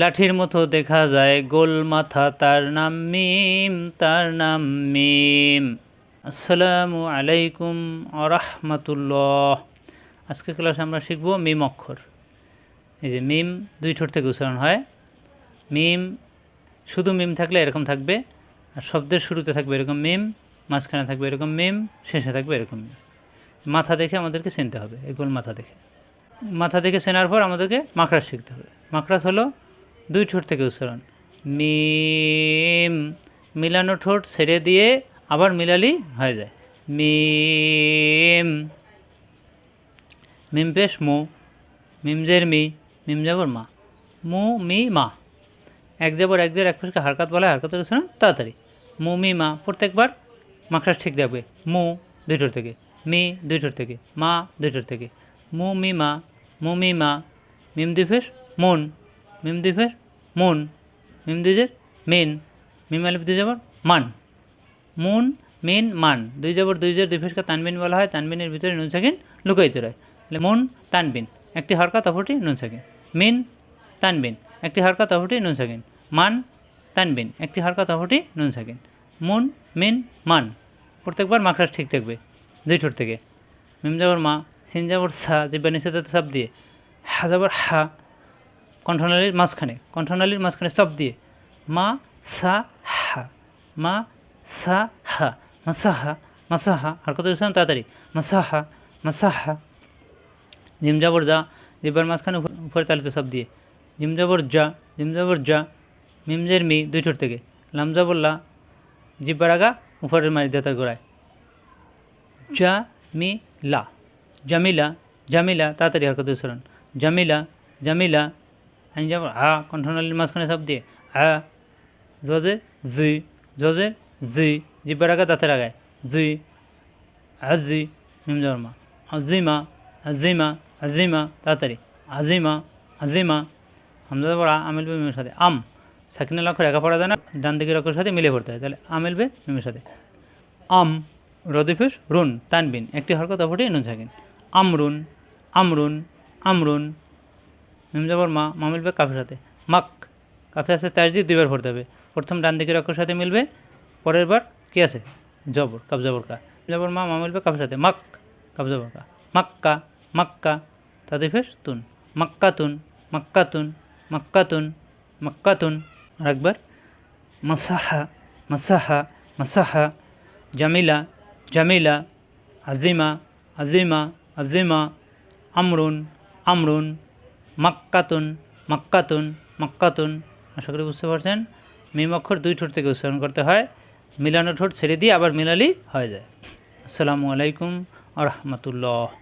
লাঠির মতো দেখা যায়, গোল মাথা, তার নাম মিম, তার নাম মিম। আসসালামু আলাইকুম আরহামতুল্লাহ আজকে ক্লাসে আমরা শিখব মিম অক্ষর। এই যে মিম, দুই ঠোঁট থেকে উচ্চারণ হয়। মিম, শুধু মিম থাকলে এরকম থাকবে, আর শব্দের শুরুতে থাকবে এরকম মিম, মাঝখানে থাকবে এরকম মিম, শেষে থাকবে এরকম মিম। মাথা দেখে আমাদেরকে চিনতে হবে এগুলো মাথা দেখে। মাথা দেখে চেনার পর আমাদেরকে মাকড়াস শিখতে হবে। মাকড়াস হলো দুই ঠোঁট থেকে উচ্চারণ। মিম মিলানো ঠোঁট ছেড়ে দিয়ে আবার মিলালি হয়ে যায়। মিম মিম পেশ মু মিমজের মি, মিম যাবর মা, মু মি মা। এক যাবর এক জের, এক পেশকে হারকাত বলা হারকাতের উচ্চারণ তাড়াতাড়ি। মু মি মা, প্রত্যেকবার মাকড়াস ঠিক দেখবে। মু দুই ঠোঁট থেকে, মি দুই ঠোঁট থেকে, মা দুই ঠোঁট থেকে। মু মি মা, মু মি মা, মিম দুই ফেস, মন। মিম দুই ফেস মন মিম দুই জের মেন মিম আলিফ দুই যাবর মান। মুন, মিন, মান। দুই যাবর দুই জের দুই ফেসকে তানবিন বলা হয়, তানবিনের ভিতরে নুন সাকিন লুকাইতে রয়। তাহলে মুন, তানবিন, একটি হরকাত অপরটি নুন সাকিন। মিন, তানবিন, একটি হরকাত অপরটি নুন সাকিন। মান, তানবিন, একটি হরকাত অপরটি নুন সাকিন। মুন, মিন, মান, প্রত্যেকবার মাখরাস ঠিক থাকবে, দুই ঠোঁট থেকে। মিম যাবর মা সিন যাবর সা জিব্বা নিষেধ সব দিয়ে হা যাবর হা কণ্ঠনালীর মাঝখানে কণ্ঠনালীর মাঝখানে সব দিয়ে। মা, সা, হা। মা, সা, হা। মাসাহা মাসাহা আর কত উচ্চারণ তাড়াতাড়ি? মাসাহা মাসাহা জিম যাবর যা। জিব্বার মাঝখানে উপরে তালিত সব দিয়ে। জিম যাবর যা। জিম যাবর যা। মিমজের মি, দুই ঠোঁট থেকে। লাম যাবর লা। জিব্বার আগা উপরের মারি দাতার গোড়ায় জা মি, লা। জামিলা। জামিলা, তাড়াতাড়ি হরকত উচ্চারণ জামিলা জামিলা। আইন যাব হা কণ্ঠনালীর মাঝখানে সব দিয়ে হা জজে জুই জজে জি জিব্বার আগা দাঁতের আগায় জুই আজি মিম যাওয়ার মা আজিমা আজিমা আজিমা তাড়াতাড়ি আজিমা আজিমা, হামজা পড়া আমিল বে মিমের সাথে, আম সাকিনের অক্ষর একা পড়া যায় না ডান দিকের অক্ষরের সাথে মিলে পড়তে হয় তাহলে আমিল বে মিমের সাথে। আম রদিফেস রুন তানবিন, একটি হরকত অপরটি নুন সাকিন আমরুন আমরুন আমরুন মিম যাবর মা মা মিলবে কাফের সাথে। মাক কাফে আছে দিয়ে দুইবার পড়তে হবে প্রথম ডান দিকের অক্ষর সাথে মিলবে, পরের বার কি আছে? জবর কাপ জবর কা। জবর মা মা মিলবে কাফের সাথে। মাক কাপ জবর কা। মাক্কা মাক্কা তাদের ফেস তুন। মাক্কাতুন মাক্কাতুন মাক্কাতুন মাক্কাতুন। আর একবার মাসাহা মাসাহা মাসাহা। জামিলা জামিলা। আজিমা আজিমা আজিমা। আমরুন আমরুন। মাক্কাতুন মাক্কাতুন মাক্কাতুন। আশা করি বুঝতে পারছেন? মিম অক্ষর দুই ঠোঁট থেকে উচ্চারণ করতে হয়। মিলানো ঠোঁট ছেড়ে দিয়ে আবার মিলালি হয়ে যায়। আসসালামু আলাইকুম আ রহমতুল্লাহ